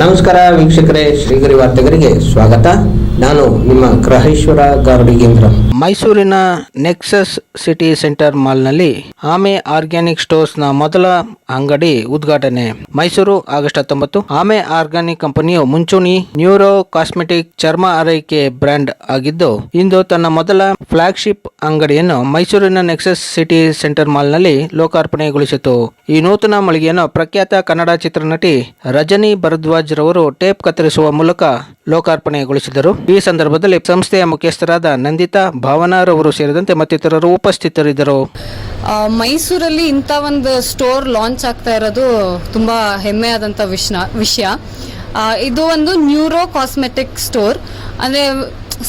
ನಮಸ್ಕಾರ ವೀಕ್ಷಕರೇ, ಶ್ರೀಗರಿ ವಾರ್ತೆಗರಿಗೆ ಸ್ವಾಗತ. ನಾನು ನಿಮ್ಮ ಗ್ರಹೇಶ್ವರ ಗಾರ್ಡಿಗೇಂದ್ರ ಮೈಸೂರಿನ ನೆಕ್ಸಸ್ ಸಿಟಿ ಸೆಂಟರ್ ಮಾಲ್ನಲ್ಲಿ ಆಮೆ ಆರ್ಗ್ಯಾನಿಕ್ ಸ್ಟೋರ್ಸ್ನ ಮೊದಲ ಅಂಗಡಿ ಉದ್ಘಾಟನೆ. ಮೈಸೂರು, ಆಗಸ್ಟ್ ಹತ್ತೊಂಬತ್ತು. ಆಮೆ ಆರ್ಗ್ಯಾನಿಕ್ ಕಂಪನಿಯು ಮುಂಚೂಣಿ ನ್ಯೂರೋ ಕಾಸ್ಮೆಟಿಕ್ ಚರ್ಮ ಆರೈಕೆ ಬ್ರ್ಯಾಂಡ್ ಆಗಿದ್ದು, ಇಂದು ತನ್ನ ಮೊದಲ ಫ್ಲಾಗ್ಶಿಪ್ ಅಂಗಡಿಯನ್ನು ಮೈಸೂರಿನ ನೆಕ್ಸಸ್ ಸಿಟಿ ಸೆಂಟರ್ ಮಾಲ್ನಲ್ಲಿ ಲೋಕಾರ್ಪಣೆಗೊಳಿಸಿತು. ಈ ನೂತನ ಮಳಿಗೆಯನ್ನು ಪ್ರಖ್ಯಾತ ಕನ್ನಡ ಚಿತ್ರನಟಿ ರಜನಿ ಭರದ್ವಾಜ್ ರವರು ಟೇಪ್ ಕತ್ತರಿಸುವ ಮೂಲಕ ಲೋಕಾರ್ಪಣೆಗೊಳಿಸಿದರು. ಈ ಸಂದರ್ಭದಲ್ಲಿ ಸಂಸ್ಥೆಯ ಮುಖ್ಯಸ್ಥರಾದ ನಂದಿತಾ ಭಾವನಾರವರು ಸೇರಿದಂತೆ ಮತ್ತಿತರರು ಉಪಸ್ಥಿತರಿದ್ದರು. ಮೈಸೂರಲ್ಲಿ ಇಂಥ ಒಂದು ಸ್ಟೋರ್ ಲಾಂಚ್ ಆಗ್ತಾ ಇರೋದು ತುಂಬ ಹೆಮ್ಮೆಯಾದಂಥ ವಿಷ್ಣ, ವಿಷಯ. ಇದು ಒಂದು ನ್ಯೂರೋ ಕಾಸ್ಮೆಟಿಕ್ ಸ್ಟೋರ್. ಅಂದರೆ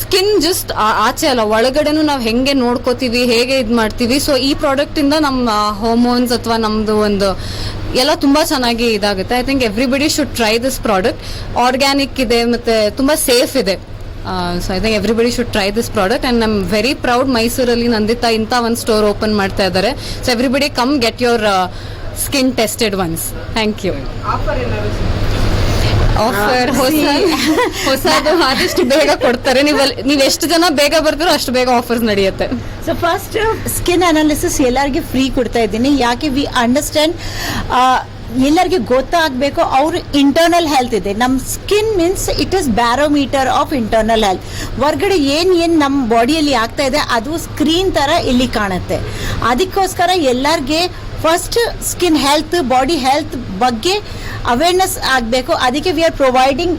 ಸ್ಕಿನ್ ಜಸ್ಟ್ ಆಚೆ ಅಲ್ಲ, ಒಳಗಡೆನೂ ನಾವು ಹೆಂಗೆ ನೋಡ್ಕೋತೀವಿ, ಹೇಗೆ ಇದು ಮಾಡ್ತೀವಿ. ಸೊ ಈ ಪ್ರಾಡಕ್ಟ್ ಇಂದ ನಮ್ಮ ಹಾರ್ಮೋನ್ಸ್ ಅಥವಾ ನಮ್ದು ಒಂದು, ಎಲ್ಲ ತುಂಬಾ ಚೆನ್ನಾಗಿ ಇದಾಗುತ್ತೆ. I think everybody should try this product organic ಇದೆ, ಮತ್ತೆ ತುಂಬಾ ಸೇಫ್ ಇದೆ. So I think everybody should try this product and I'm very proud ಮೈಸೂರಲ್ಲಿ ನಂದಿತಾ ಇಂಥ ಒಂದು ಸ್ಟೋರ್ ಓಪನ್ ಮಾಡ್ತಾ ಇದ್ದಾರೆ so everybody come get your skin tested once thank you offer ಹೊಸ ಹೊಸದು ಆದಷ್ಟು ಬೇಗ ಕೊಡ್ತಾರೆ. ನೀವು ನೀವು ಎಷ್ಟು ಜನ ಬೇಗ ಬರ್ತಾರೋ ಅಷ್ಟು ಬೇಗ ಆಫರ್ಸ್ ನಡೆಯುತ್ತೆ. ಸೊ ಫಸ್ಟ್ ಸ್ಕಿನ್ ಅನಾಲಿಸಿಸ್ ಎಲ್ಲರಿಗೆ ಫ್ರೀ ಕೊಡ್ತಾ ಇದ್ದೀನಿ. ಯಾಕೆ ವಿ ಅಂಡರ್ಸ್ಟ್ಯಾಂಡ್ ಎಲ್ಲರಿಗೆ ಗೊತ್ತಾಗಬೇಕು ಅವ್ರ ಇಂಟರ್ನಲ್ ಹೆಲ್ತ್ ಇದೆ. ನಮ್ಮ skin means it is barometer of internal health ಹೊರ್ಗಡೆ ಏನು ಏನು ನಮ್ಮ ಬಾಡಿಯಲ್ಲಿ ಆಗ್ತಾ ಇದೆ ಅದು ಸ್ಕ್ರೀನ್ ಥರ ಇಲ್ಲಿ ಕಾಣುತ್ತೆ. ಅದಕ್ಕೋಸ್ಕರ ಎಲ್ಲರಿಗೆ first skin health body health ಬಗ್ಗೆ ಅವೇರ್ನೆಸ್ ಆಗಬೇಕು ಅದಕ್ಕೆ we are providing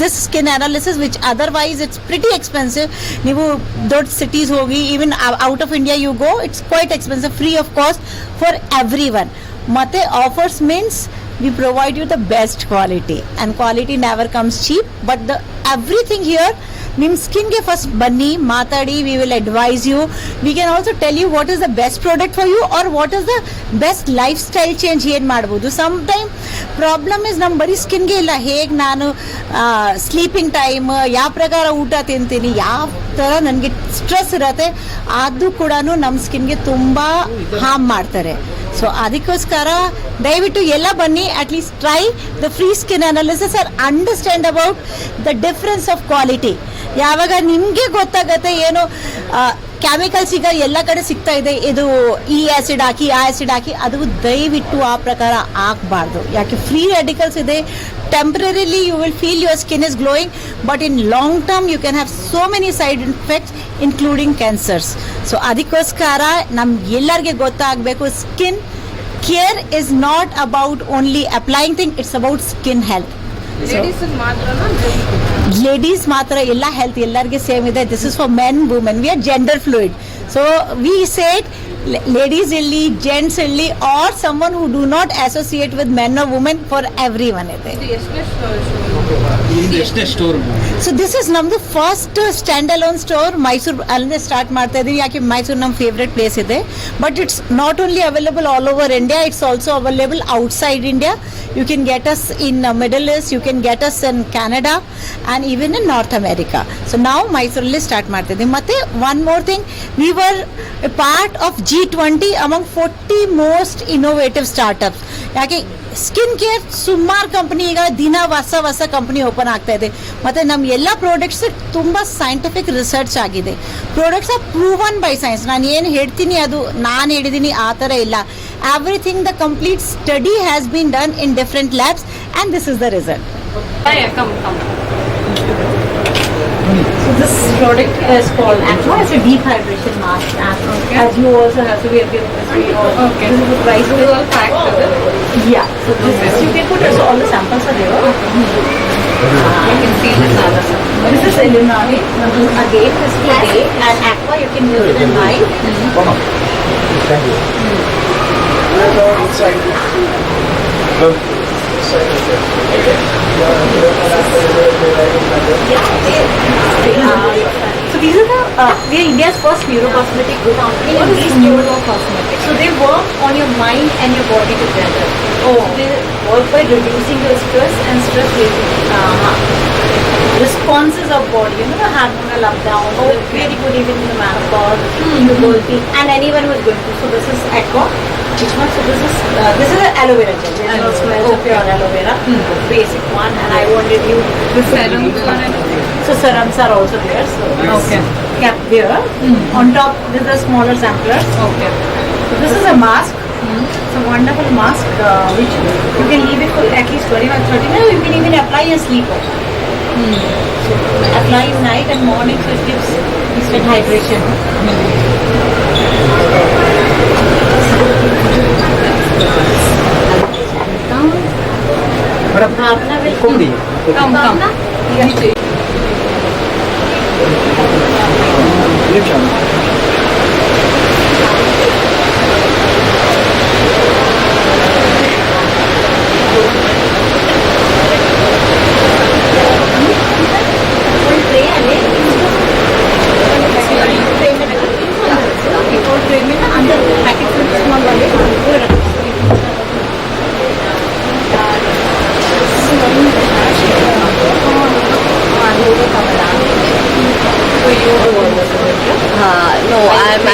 this skin analysis which otherwise it's pretty expensive ನೀವು ದೊಡ್ಡ ಸಿಟೀಸ್ ಹೋಗಿ even out of India you go it's quite expensive free of cost for everyone ಮತ್ತೆ offers means we provide you the best quality and quality never comes cheap but the everything here ನಿಮ್ಮ ಸ್ಕಿನ್ಗೆ first ಬನ್ನಿ, ಮಾತಾಡಿ we will advise you we can also tell you what is the best product for you or what is the best lifestyle change ಏನು ಮಾಡ್ಬೋದು. Some time problem is ನಮ್ಮ ಬರೀ ಸ್ಕಿನ್ಗೆ ಇಲ್ಲ. ಹೇಗೆ ನಾನು ಸ್ಲೀಪಿಂಗ್ ಟೈಮ್ ಯಾವ ಪ್ರಕಾರ ಊಟ ತಿಂತೀನಿ, ಯಾವ ಥರ ನನಗೆ ಸ್ಟ್ರೆಸ್ ಇರತ್ತೆ, ಅದು ಕೂಡ ನಮ್ಮ ಸ್ಕಿನ್ಗೆ ತುಂಬ ಹಾರ್ಮ್ ಮಾಡ್ತಾರೆ. ಸೊ ಅದಕ್ಕೋಸ್ಕರ ದಯವಿಟ್ಟು ಎಲ್ಲ ಬನ್ನಿ at least try the free skin analysis or understand about the difference of quality ಯಾವಾಗ ನಿಮಗೆ ಗೊತ್ತಾಗತ್ತೆ ಏನು ಕೆಮಿಕಲ್ಸ್ ಈಗ ಎಲ್ಲ ಕಡೆ ಸಿಗ್ತಾ ಇದೆ, ಇದು ಈ ಆ್ಯಸಿಡ್ ಹಾಕಿ ಆ ಆ್ಯಸಿಡ್ ಹಾಕಿ, ಅದು ದಯವಿಟ್ಟು ಆ ಪ್ರಕಾರ ಹಾಕಬಾರ್ದು. ಯಾಕೆ ಫ್ರೀ ರೆಡಿಕಲ್ಸ್ ಇದೆ temporarily you will feel your skin is glowing but in long term you can have so many side effects including cancers so ಅದಕ್ಕೋಸ್ಕರ ನಮ್ಗೆ ಎಲ್ಲರಿಗೆ ಗೊತ್ತಾಗಬೇಕು skin care is not about only applying thing it's about skin health ladies ಮಾತ್ರ ಎಲ್ಲ health ಎಲ್ಲರಿಗೆ same ಇದೆ. This is for men women we are gender fluid so we say ladies ಇರಲಿ gents ಇರಲಿ or someone who do not associate with men or women for everyone ಇದೆ so this is ನಮ್ದು first stand alone store Mysuru ಅಲ್ಲಿಂದ start ಮಾಡ್ತಾ ಇದೀವಿ. ಯಾಕೆ ಮೈಸೂರು ನಮ್ಮ favourite place ಇದೆ. But it's not only available all over India it's also available outside India you can get us in Middle East you can get us in Canada and even in North America so ನಾವು ಮೈಸೂರಲ್ಲಿ start ಮಾಡ್ತಿದ್ದೀವಿ ಮತ್ತು one more thing we were part of G twenty among forty most innovative startups ಯಾಕೆ skin care ಸುಮಾರು company ಈಗ ದಿನ ಹೊಸ ಹೊಸ ಕಂಪನಿ ಓಪನ್ ಆಗ್ತಾ ಇದೆ. ಮತ್ತು ನಮ್ಮ ಎಲ್ಲ ಪ್ರಾಡಕ್ಟ್ಸ್ ತುಂಬ ಸೈಂಟಿಫಿಕ್ ರಿಸರ್ಚ್ ಆಗಿದೆ. Products are proven by science ನಾನು ಏನು ಹೇಳ್ತೀನಿ ಅದು ನಾನು ಹೇಳಿದ್ದೀನಿ ಆ ಥರ ಇಲ್ಲ. Everything the complete study has been done in different labs and this is the result So this product is called Aqua. It's a deep hydration mask. And As you also have to be a given this way. or- Okay. This is the price. This is all packed, is it? Yeah. So this is, you can put it, so all the samples are there. You can see this other side. This is Illuminati. Again, this is day. And Aqua, you can use it in night. So these are the, uh, we are India's first neurocosmetic company. What is neurocosmetic? So they work on your mind and your body together. Oh. They work by reducing your stress and stress uh, responses of body, you know, the hormonal up down, oh. very good even in the menopause, puberty, and anyone who is going through. So this is Aqua. Which one? So this is uh, this is an aloe vera gel. This Aloe is vera, smells of okay. pure aloe vera, basic one, and I wanted you. The serums one and So serums are also there. So this Okay. kept there. On top, this is a smaller sampler. Okay. So this is a mask. It's a wonderful mask uh, which you can leave it for at least 25 30 minutes. You can even apply and sleep on. So apply in night and morning so it gives instant hydration. Bhavna will 为什么？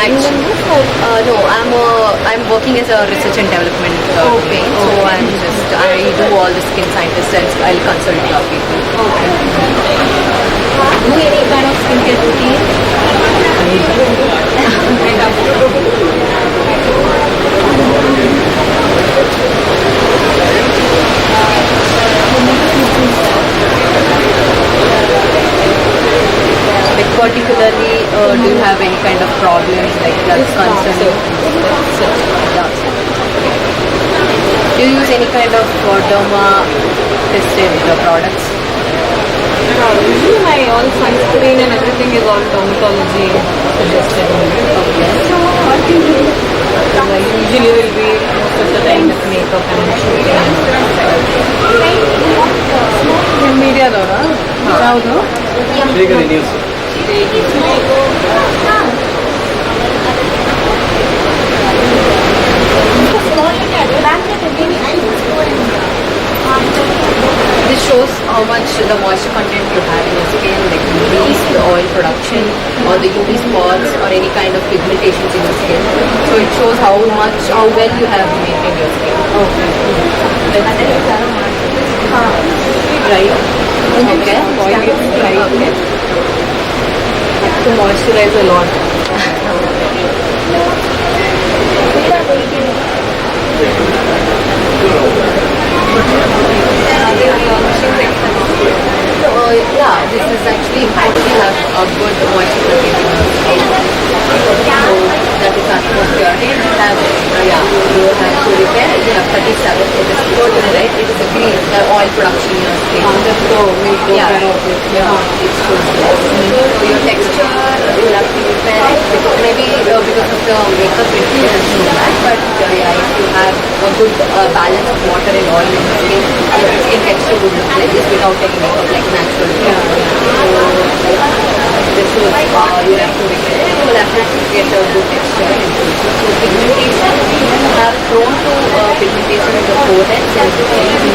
I'm actually uh, no, I'm uh, I'm working as a research and development uh, okay. So I'm just I do all the skin scientists and I'll consult a lot of people. do any kind of skincare routine. Like particularly, uh, do you have any kind of problems like that's concerning? Yeah. Do you use any kind of uh, derma tested uh, products? Usually my all sunscreen and everything is all dermatology suggested. So what do you do? Usually will be most of the time with makeup and ಮೀಡಿಯಾದವರ ಯಾವುದು this shows how much the moisture content you have in your skin, like increase the oil production or the UV spots or any kind of pigmentations in your skin. So it shows how much, how well you have maintained your skin. Okay. Right. Okay. Okay. To moisturize a lot. So, uh, yeah, this is actually important to have a good moisture content in your skin. So that is atmosphere. You have, uh, yeah, you have to repair. You have 37. It is good, right? It is a green, the oil production skin. yeah. Yeah. It shows that. So your texture, you have to repair it. Maybe uh, because of the makeup, doesn't show that. But uh, yeah, if you have a good uh, balance of water and oil in your skin, your skin texture would look like this without any makeup, like natural. Yeah. So this is uh, you have to repair it. You will have to get a good texture. So pigmentation, you have prone to uh, pigmentation in the forehead, and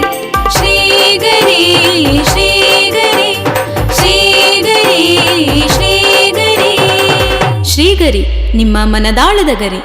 ನಿಮ್ಮ ಮನದಾಳದ ಗರಿ.